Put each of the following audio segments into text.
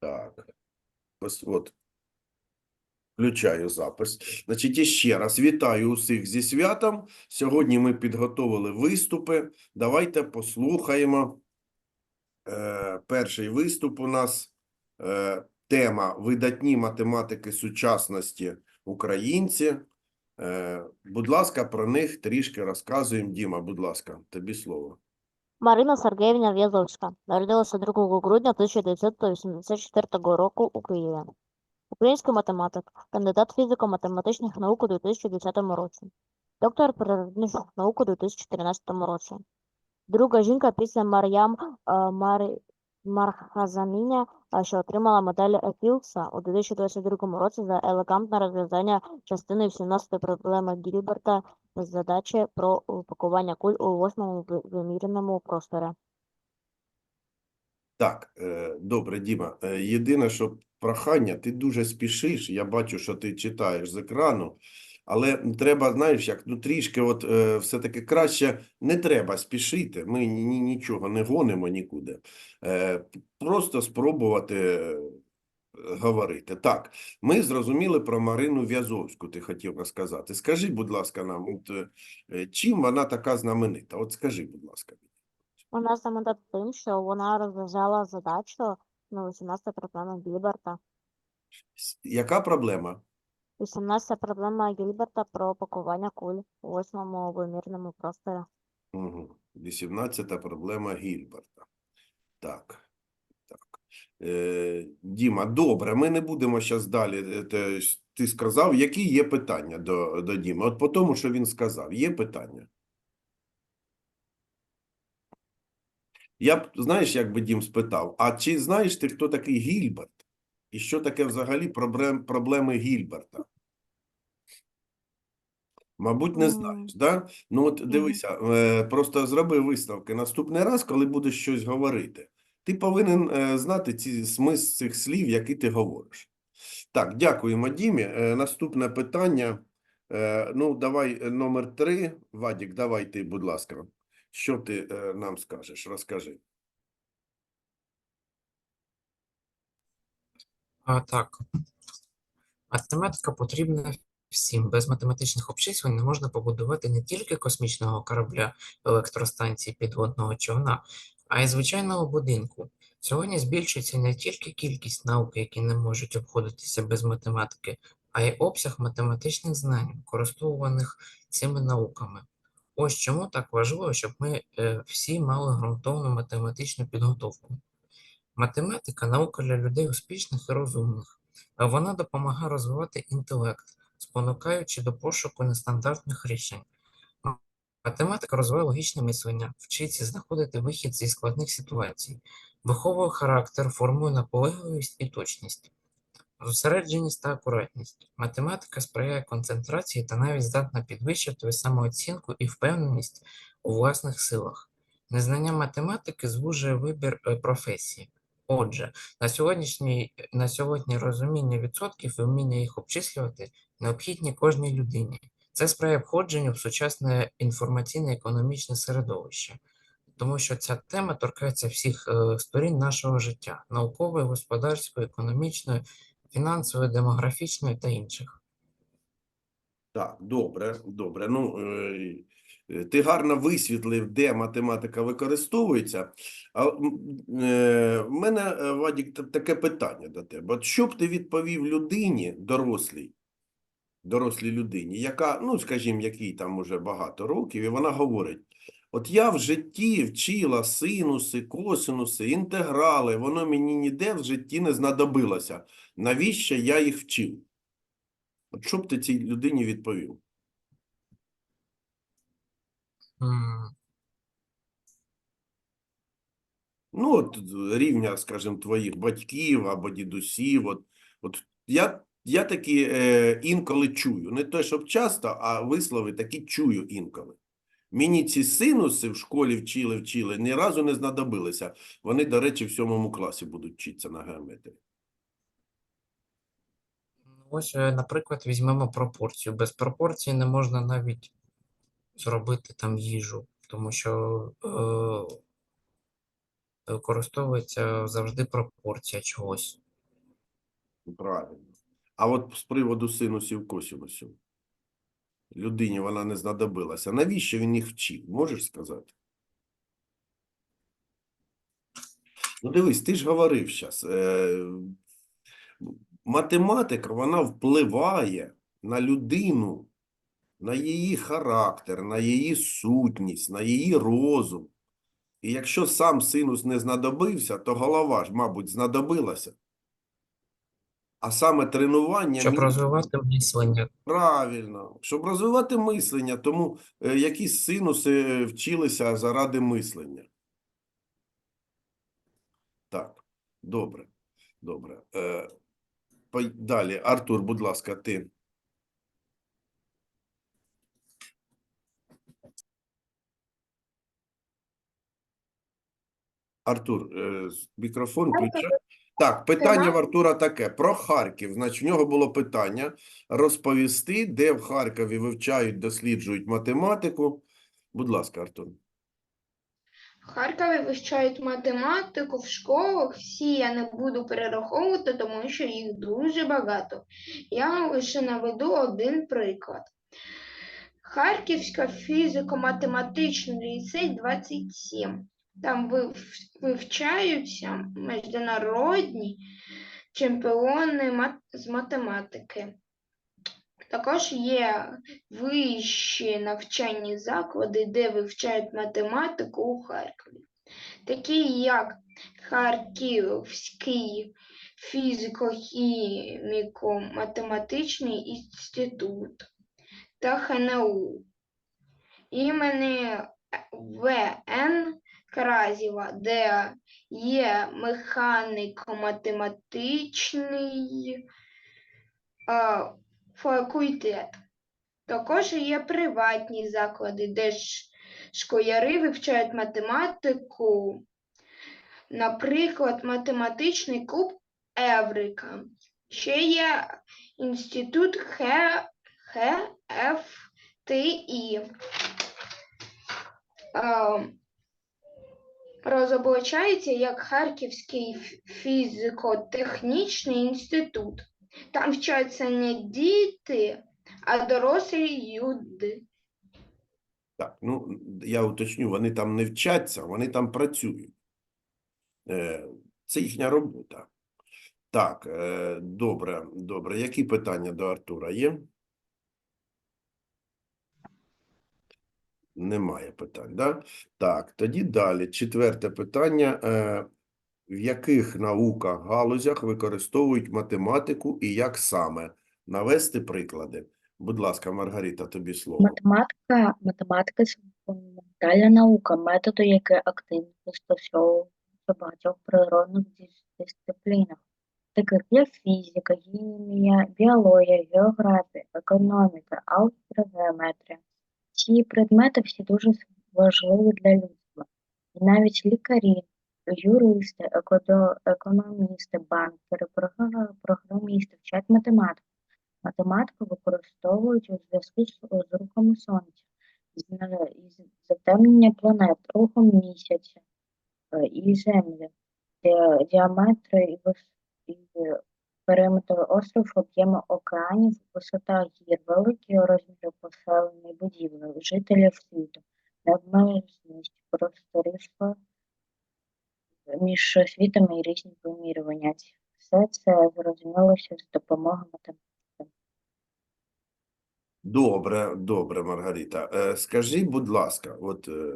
Так. Ось от. Включаю запис. Значить, іще раз вітаю усіх зі святом. Сьогодні ми підготовили виступи. Давайте послухаємо. Е, перший виступ у нас е, тема видатні математики сучасності українці. Е, будь ласка, про них трішки розказуємо. Діма, будь ласка, тобі слово. Марина Сергіївна В'язовська народилася 2 грудня 1984 року у Києві. Український математик, кандидат фізико-математичних наук у 2010 році, доктор природних наук у 2013 році. Друга жінка після Мар'ям е, Марі... Мархазаміня, що отримала медаль Філкса у 2022 році за елегантне розв'язання частини 17 проблеми Гілберта з задачі про упакування куль у восьмому ви- виміреному просторі. Так, е, добре, Діма. Е, Єдине, що прохання, ти дуже спішиш. Я бачу, що ти читаєш з екрану, але треба, знаєш, як ну трішки, от е, все-таки краще не треба спішити. Ми ні, ні- нічого не гонимо нікуди. Е, просто спробувати е, говорити. Так, ми зрозуміли про Марину В'язовську, ти хотів розказати. Скажи, будь ласка, нам, от, е, е, чим вона така знаменита? От скажи, будь ласка. Вона знаменита тим, що вона розв'язала задачу на 18 проблема Гілберта. Яка проблема? 18 проблема Гілберта про упакування куль у восьмому вимірному просторі. Угу. 18-та проблема Гільберта. Так. Так. Е, Діма, добре, ми не будемо зараз далі. е, Ти сказав, які є питання до, до Діми? От по тому, що він сказав, є питання? Я б, знаєш, як би Дім спитав, а чи знаєш ти, хто такий Гільберт? І що таке взагалі проблем, проблеми Гільберта? Мабуть, не знаєш, да? Ну от дивися, е, просто зроби висновки. Наступний раз, коли будеш щось говорити, ти повинен е, знати ці смисл цих слів, які ти говориш. Так, дякуємо, Дімі. Е, Наступне питання. Ну, давай номер три. Вадік, давай ти, будь ласка. Що ти нам скажеш? Розкажи. А, так. Математика потрібна всім. Без математичних обчислень не можна побудувати не тільки космічного корабля, електростанції, підводного човна, а й звичайного будинку. Сьогодні збільшується не тільки кількість наук, які не можуть обходитися без математики, а й обсяг математичних знань, користуваних цими науками. Ось чому так важливо, щоб ми е, всі мали ґрунтовну математичну підготовку. Математика наука для людей успішних і розумних. Вона допомагає розвивати інтелект, спонукаючи до пошуку нестандартних рішень. Математика розвиває логічне мислення, вчиться знаходити вихід зі складних ситуацій, виховує характер, формує наполегливість і точність, зосередженість та акуратність. Математика сприяє концентрації та навіть здатна підвищити самооцінку і впевненість у власних силах. Незнання математики звужує вибір е, професії. Отже, на сьогоднішній на сьогодні розуміння відсотків і вміння їх обчислювати необхідні кожній людині. Це сприяє входженню в сучасне інформаційне економічне середовище, тому що ця тема торкається всіх е, сторін нашого життя: наукової, господарської, економічної, фінансової, демографічної та інших. Так, добре, добре. Ну, е, ти гарно висвітлив, де математика використовується. А е, в мене, е, Вадік, таке питання до тебе. От що б ти відповів людині, дорослій, дорослій людині, яка, ну, скажімо, якій там уже багато років, і вона говорить: от я в житті вчила синуси, косинуси, інтеграли, воно мені ніде в житті не знадобилося. Навіщо я їх вчив? От що б ти цій людині відповів? Ну, от рівня, скажімо, твоїх батьків або дідусів. От, от я, я такі е, інколи чую. Не те, щоб часто, а вислови такі чую інколи. Мені ці синуси в школі вчили, вчили, ні разу не знадобилися. Вони, до речі, в сьомому класі будуть вчитися на геометрії. Ось, е, наприклад, візьмемо пропорцію. Без пропорції не можна навіть зробити там їжу, тому що е, використовується завжди пропорція чогось. Правильно. А от з приводу синусів, косинусів. Людині вона не знадобилася. Навіщо він їх вчив? Можеш сказати? Ну, дивись, ти ж говорив зараз. Е, математика, вона впливає на людину, на її характер, на її сутність, на її розум. І якщо сам синус не знадобився, то голова ж, мабуть, знадобилася. А саме тренування Щоб розвивати мислення. Правильно, щоб розвивати мислення, тому е, якісь синуси е, вчилися заради мислення. Так, добре, добре. Е, далі, Артур, будь ласка, ти. Артур, е, мікрофон включай. Так, питання в Артура таке. Про Харків. Значить, в нього було питання розповісти, де в Харкові вивчають, досліджують математику. Будь ласка, Артур. В Харкові вивчають математику в школах. Всі я не буду перераховувати, тому що їх дуже багато. Я лише наведу один приклад. Харківська фізико-математичний ліцей 27. Там вивчаються міжнародні чемпіони з математики. Також є вищі навчальні заклади, де вивчають математику у Харкові, такі як Харківський фізико-хіміко-математичний інститут та ХНУ імені В.Н. Кразєва, де є механіко-математичний а, факультет. Також є приватні заклади, де школяри вивчають математику, наприклад, математичний клуб Еврика. Ще є інститут ХФТІ. Розоблачається як Харківський фі- фізико-технічний інститут. Там вчаться не діти, а дорослі люди. Так, ну, я уточню, вони там не вчаться, вони там працюють. Е, Це їхня робота. Так, е, добре, добре. Які питання до Артура є? Немає питань, да? Так, тоді далі. Четверте питання. Е, В яких науках, галузях використовують математику і як саме? Навести приклади. Будь ласка, Маргарита, тобі слово. Математика, математика це фундаментальна наука, методи, які активно застосовуються в багатьох природних дисциплінах, таких як фізика, хімія, біологія, географія, економіка, алгебра. Ці предмети всі дуже важливі для людства. І навіть лікарі, юристи, економісти, банкери, програмісти вчать математику. Математику використовують у зв'язку з, рухами сонця, із затемнення планет, рухом місяця е, і Землі, ді- діаметри і, вис, і периметр острову, об'єми океанів, висота гір, великі розміри поселення і будівель, жителів світу, необмеженість просторів між світами і різні вимірювання. Все це зрозумілося з допомогою математики. Добре, добре, Маргарита. Е, Скажи, будь ласка, от е,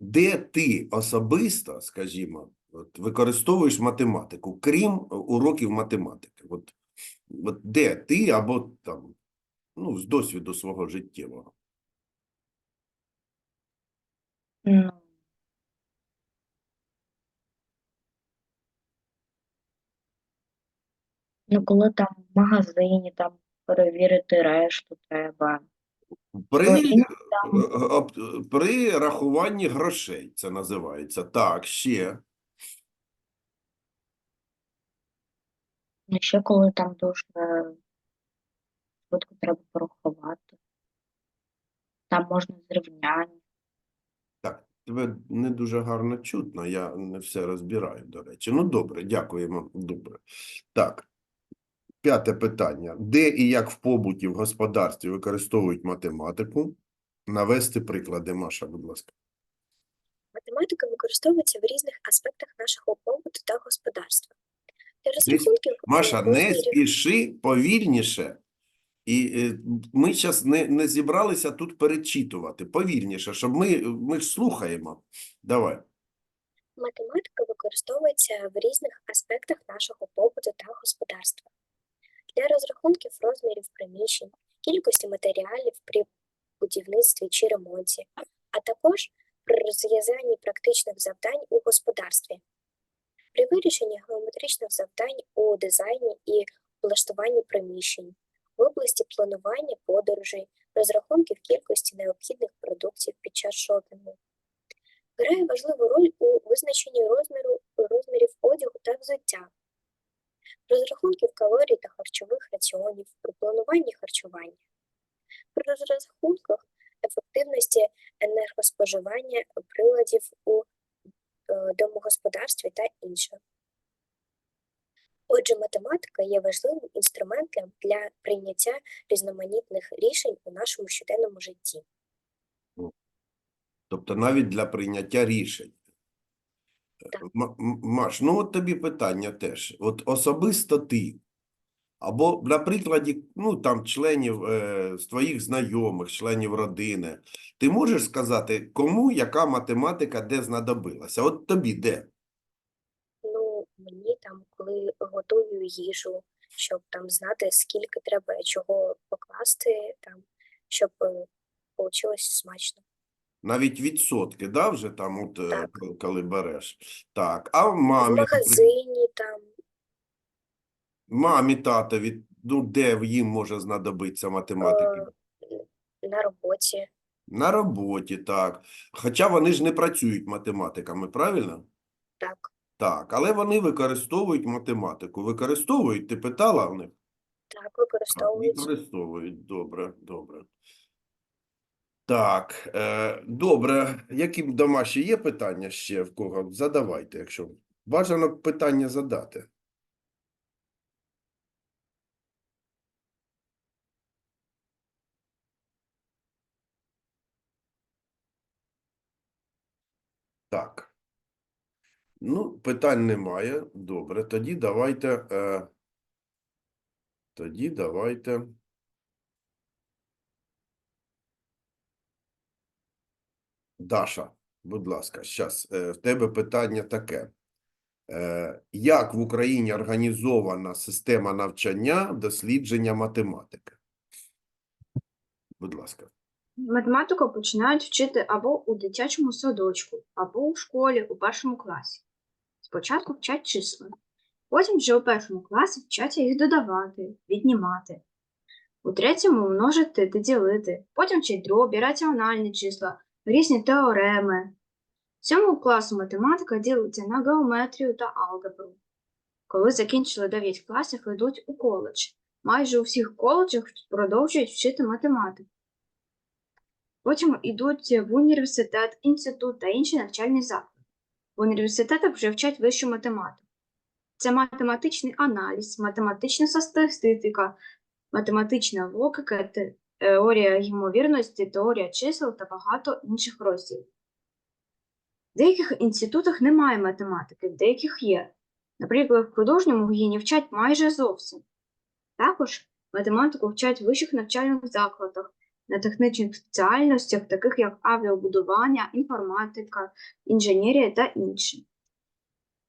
де ти особисто, скажімо, от, використовуєш математику, крім уроків математики? От, от де ти або там, ну, з досвіду свого життєвого? Ну, ну, коли там в магазині там перевірити решту треба. При, е, об- при рахуванні грошей це називається. Так, ще. Ну, ще коли там дуже швидко треба порахувати. Там можна зрівняння. тебе не дуже гарно чутно, я не все розбираю, до речі. Ну, добре, дякуємо. Добре. Так. П'яте питання. Де і як в побуті в господарстві використовують математику? Навести приклади, Маша, будь ласка. Математика використовується в різних аспектах нашого побуту та господарства. Для Маша, не спіши повільніше. І е, ми зараз не, не зібралися тут перечитувати. Повільніше, щоб ми, ми ж слухаємо. Давай. математика використовується в різних аспектах нашого побуту та господарства. Для розрахунків розмірів приміщень, кількості матеріалів при будівництві чи ремонті, а також при розв'язанні практичних завдань у господарстві. При вирішенні геометричних завдань у дизайні і влаштуванні приміщень, в області планування подорожей, розрахунків кількості необхідних продуктів під час шопінгу. Грає важливу роль у визначенні розміру розмірів одягу та взуття, розрахунків калорій та харчових раціонів при плануванні харчування, при розрахунках ефективності енергоспоживання приладів у домогосподарстві та інше. Отже, математика є важливим інструментом для прийняття різноманітних рішень у нашому щоденному житті. Тобто навіть для прийняття рішень. Так. Маш, ну от тобі питання теж. От особисто ти, або на прикладі ну, там, членів е, твоїх знайомих, членів родини, ти можеш сказати, кому яка математика де знадобилася? От тобі де? Ну, мені там, коли готую їжу, щоб там знати, скільки треба чого покласти, там, щоб вийшло смачно. Навіть відсотки, да, вже там, от, е, Так. коли- береш. Так, а В мамі, наприклад, магазині там, мамі, татові, ну, де їм може знадобитися математика? е, на роботі. На роботі, так. Хоча вони ж не працюють математиками, правильно? Так, Так, але вони використовують математику. Використовують, ти питала в них? так, Так, використовують. використовують. Добре, добре. Так, е, добре. Які домашні є питання ще в кого? Задавайте, якщо бажано питання задати. Так. Ну, питань немає. Добре, тоді давайте. Е, тоді давайте. Даша, будь ласка, зараз в тебе питання таке. Е, Як в Україні організована система навчання дослідження математики? Будь ласка. Математику починають вчити або у дитячому садочку, або у школі у першому класі. Спочатку вчать числа, потім вже у першому класі вчаться їх додавати, віднімати. У третьому множити та ділити, потім вчать дробі, раціональні числа, різні теореми. В сьомому класу математика ділиться на геометрію та алгебру. Коли закінчили 9 класів, йдуть у коледж. Майже у всіх коледжах продовжують вчити математику. Потім йдуть в університет, інститут та інші навчальні заклади. В університетах вже вчать вищу математику. Це математичний аналіз, математична статистика, математична логіка, теорія ймовірності, теорія чисел та багато інших розділів. В деяких інститутах немає математики, в деяких є. Наприклад, в художньому її вчать майже зовсім. Також математику вчать в вищих навчальних закладах, на технічних спеціальностях, таких як авіабудування, інформатика, інженерія та інші.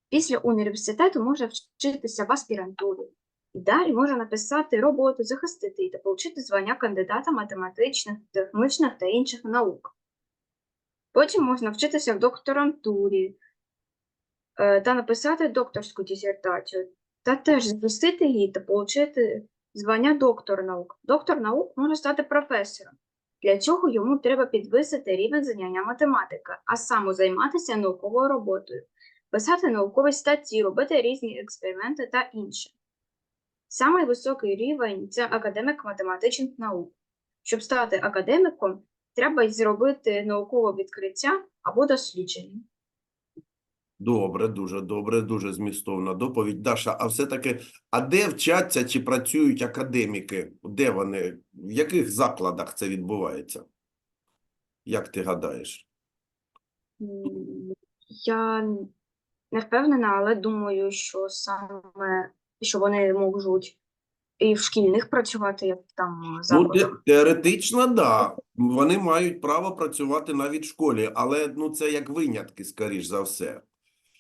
Після університету можна вчитися в аспірантурі. І далі можна написати роботу, захистити її та отримати звання кандидата математичних, технічних та інших наук. Потім можна вчитися в докторантурі е, та написати докторську дисертацію, та теж захистити її та отримати звання доктор наук. Доктор наук може стати професором. Для цього йому треба підвисити рівень знання математики, а саме займатися науковою роботою, писати наукові статті, робити різні експерименти та інше. Самий високий рівень це академік математичних наук. Щоб стати академіком, треба зробити наукове відкриття або дослідження. Добре, дуже добре, дуже змістовна доповідь. Даша, а все-таки, а де вчаться чи працюють академіки? Де вони? В яких закладах це відбувається? Як ти гадаєш? Я не впевнена, але думаю, що саме що вони можуть і в шкільних працювати, як там Ну, закладах. те- теоретично, да. Вони мають право працювати навіть в школі, але ну, це як винятки, скоріш за все.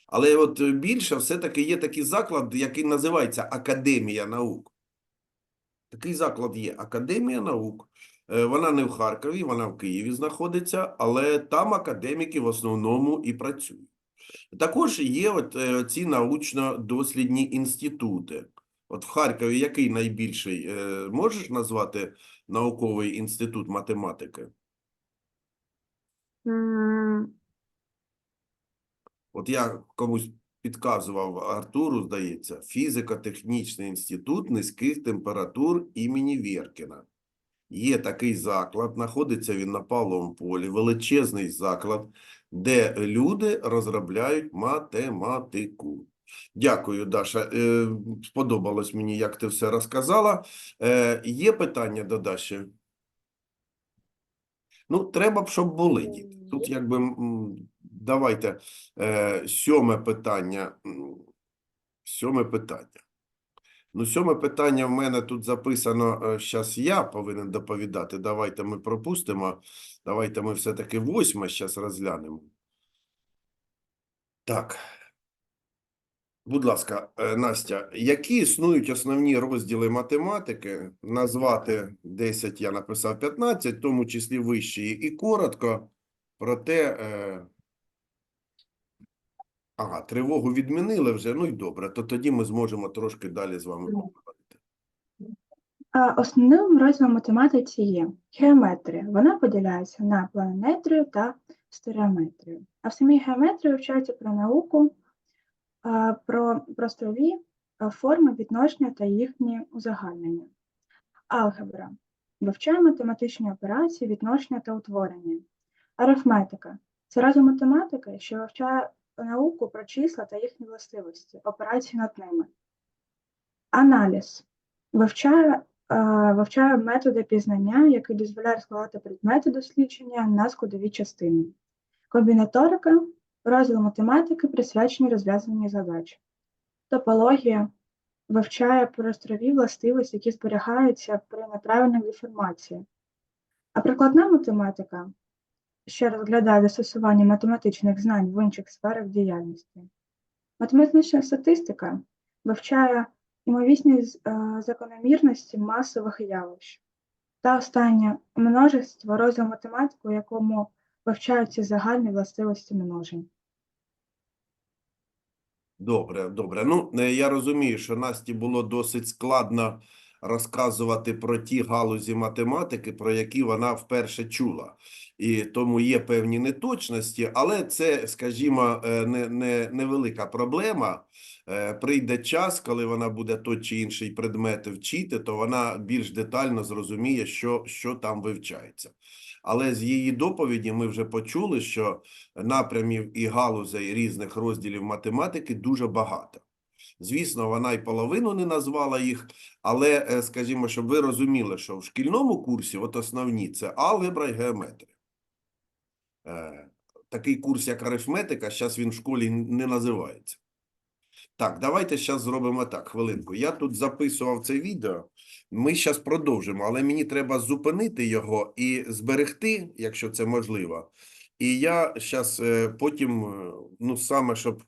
Але от більше все-таки є такий заклад, який називається Академія наук. Такий заклад є Академія наук. Е, Вона не в Харкові, вона в Києві знаходиться, але там академіки в основному і працюють. Також є от е, ці научно-дослідні інститути. От в Харкові який найбільший? Е, Можеш назвати науковий інститут математики? От я комусь підказував Артуру, здається, фізико-технічний інститут низьких температур імені Вєркіна. Є такий заклад, знаходиться він на Павловому полі, величезний заклад, де люди розробляють математику. Дякую, Даша. Е, сподобалось мені, як ти все розказала. Е, є питання до Даші? Ну, треба б, щоб були діти. Тут якби давайте е, сьоме питання. Сьоме питання. Ну, сьоме питання в мене тут записано, зараз я повинен доповідати. Давайте ми пропустимо. Давайте ми все-таки восьме зараз розглянемо. Так. Будь ласка, е, Настя, які існують основні розділи математики? Назвати 10, я написав 15, в тому числі вищі, і коротко про те. Е... Ага, тривогу відмінили вже, ну і добре, то тоді ми зможемо трошки далі з вами поговорити. Основним розділом математиці є геометрія. Вона поділяється на планометрію та стереометрію. А в самій геометрії вчаться про науку, про просторові форми відношення та їхні узагальнення. Алгебра вивчає математичні операції, відношення та утворення. Арифметика це розділ математики, що вивчає науку про числа та їхні властивості, операції над ними. Аналіз вивчає е, вивчає методи пізнання, які дозволяють складати предмети дослідження на складові частини. Комбінаторика розділ математики присвячений розв'язанню задач. Топологія вивчає просторові властивості, які зберігаються при неправильній деформації. А прикладна математика ще розглядає застосування математичних знань в інших сферах діяльності. Математична статистика вивчає ймовісні з- е, закономірності масових явищ. Та останнє множество розділ математики, у якому вивчаються загальні властивості множень. Добре, добре. Ну, е, я розумію, що Насті було досить складно розказувати про ті галузі математики, про які вона вперше чула. І тому є певні неточності, але це, скажімо, е, не, не, невелика проблема. Е, Прийде час, коли вона буде той чи інший предмет вчити, то вона більш детально зрозуміє, що, що там вивчається. Але з її доповіді ми вже почули, що напрямів і галузей різних розділів математики дуже багато. Звісно, вона й половину не назвала їх, але, е, скажімо, щоб ви розуміли, що в шкільному курсі от основні – це алгебра і геометрія. Е, Такий курс, як арифметика, зараз він в школі не називається. Так, давайте зараз зробимо так, хвилинку. Я тут записував це відео, ми зараз продовжимо, але мені треба зупинити його і зберегти, якщо це можливо. І я зараз потім, е, ну саме, щоб